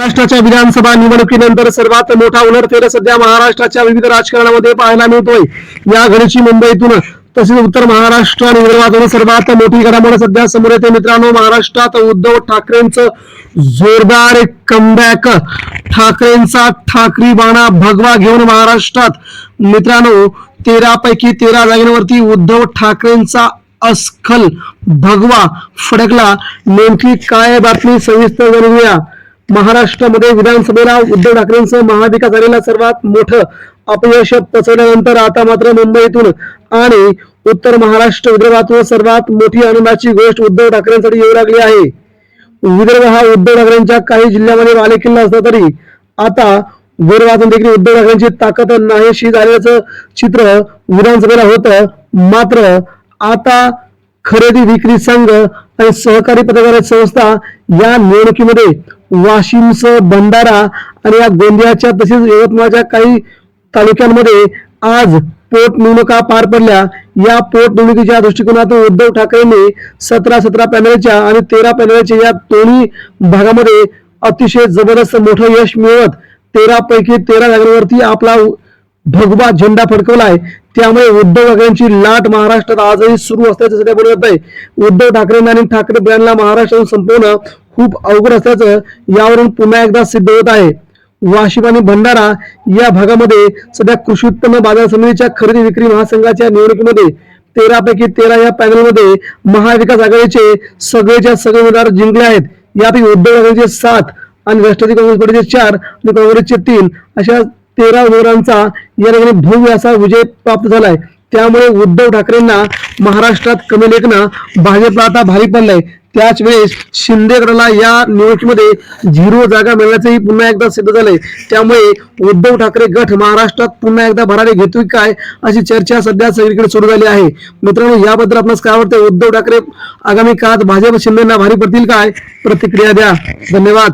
महाराष्ट्राच्या विधानसभा निवडणुकीनंतर सर्वात मोठा उलटफेर सध्या महाराष्ट्राच्या विविध राजकारणामध्ये पाहायला मिळतोय. या घडीची मुंबईतून तसेच उत्तर महाराष्ट्र आणि विदर्भातून सर्वात मोठी घडामोड सध्या समोर येते. मित्रांनो महाराष्ट्रात उद्धव ठाकरेंचं जोरदार कमबॅक ठाकरेंचा ठाकरी बाणा भगवा घेऊन महाराष्ट्रात. मित्रांनो तेरा पैकी तेरा जागेवरती उद्धव ठाकरेंचा अस्खल भगवा फडकला. नेमकी काय बातमी सविस्तर जाणून महाराष्ट्रामध्ये विधानसभेला उद्धव ठाकरेंसह महाविकास आघाडीला सर्वात मोठं अपयश पचवल्यानंतर आता मात्र मुंबईतून आणि उत्तर महाराष्ट्र विदर्भातून सर्वात मोठी आनंदाची गोष्ट उद्धव ठाकरेंसाठी येऊ लागली आहे. विदर्भ हा उद्धव ठाकरेंच्या काही जिल्ह्यामध्ये बालेकिल्ला असला तरी आता विदर्भातून देखील उद्धव ठाकरेंची ताकद नाहीशी झाल्याचं चित्र विधानसभेला होतं. मात्र आता खरेदी विक्री संघ आणि सहकारी पत्रकार संस्था या निवडणुकीमध्ये वाशिमसह भंडारा आणि या गोंदियाच्या तसेच यवतमाळच्या काही तालुक्यांमध्ये आज पोटनिवडणुका पार पडल्या. या पोटनिवडणुकीच्या दृष्टिकोनातून उद्धव ठाकरेंनी सतरा सतरा पॅनलच्या आणि तेरा पॅनलच्या या दोन्ही भागामध्ये अतिशय जबरदस्त मोठं यश मिळवत तेरा पैकी तेरा जागांवरती आपला भगवा झेंडा फडकवलाय. त्यामुळे उद्धव ठाकरेंची लाट महाराष्ट्रात आजही सुरू असल्याचं सध्या बोलत आहे उद्धव ठाकरेंना आणि ठाकरे ब्रँडला महाराष्ट्रातून संपवणं खूप अवघड असल्याचं यावरून पुन्हा एकदा सिद्ध होत आहे. वाशिम आणि भंडारा या भागामध्ये सध्या कृषी उत्पन्न बाजार समितीच्या खरेदी विक्री महासंघाच्या निवडणुकीमध्ये तेरापैकी तेरा या पॅनलमध्ये महाविकास आघाडीचे सगळेच्या सगळे उमेदवार जिंकले आहेत. यापैकी उद्धव ठाकरेचे सात आणि राष्ट्रवादी काँग्रेस पार्टीचे चार आणि काँग्रेसचे तीन अशा तेरा उमेदवारांचा या ठिकाणी भव्य असा विजय प्राप्त झालाय. त्यामुळे उद्धव ठाकरेंना महाराष्ट्रात कमी लेखनं भाजपला आता भारी पडलंय. त्याच वेळेस शिंदेगडला या निवडणुकीमध्ये झिरो जागा मिळण्याचंही पुन्हा एकदा सिद्ध झालंय. त्यामुळे उद्धव ठाकरे गट महाराष्ट्रात पुन्हा एकदा भरारी घेतोय काय अशी चर्चा सध्या सगळीकडे सुरू झाली आहे. मित्रांनो याबद्दल आपणास काय वाटतं उद्धव ठाकरे आगामी काळात भाजप शिंदेना भारी पडतील काय? प्रतिक्रिया द्या. धन्यवाद.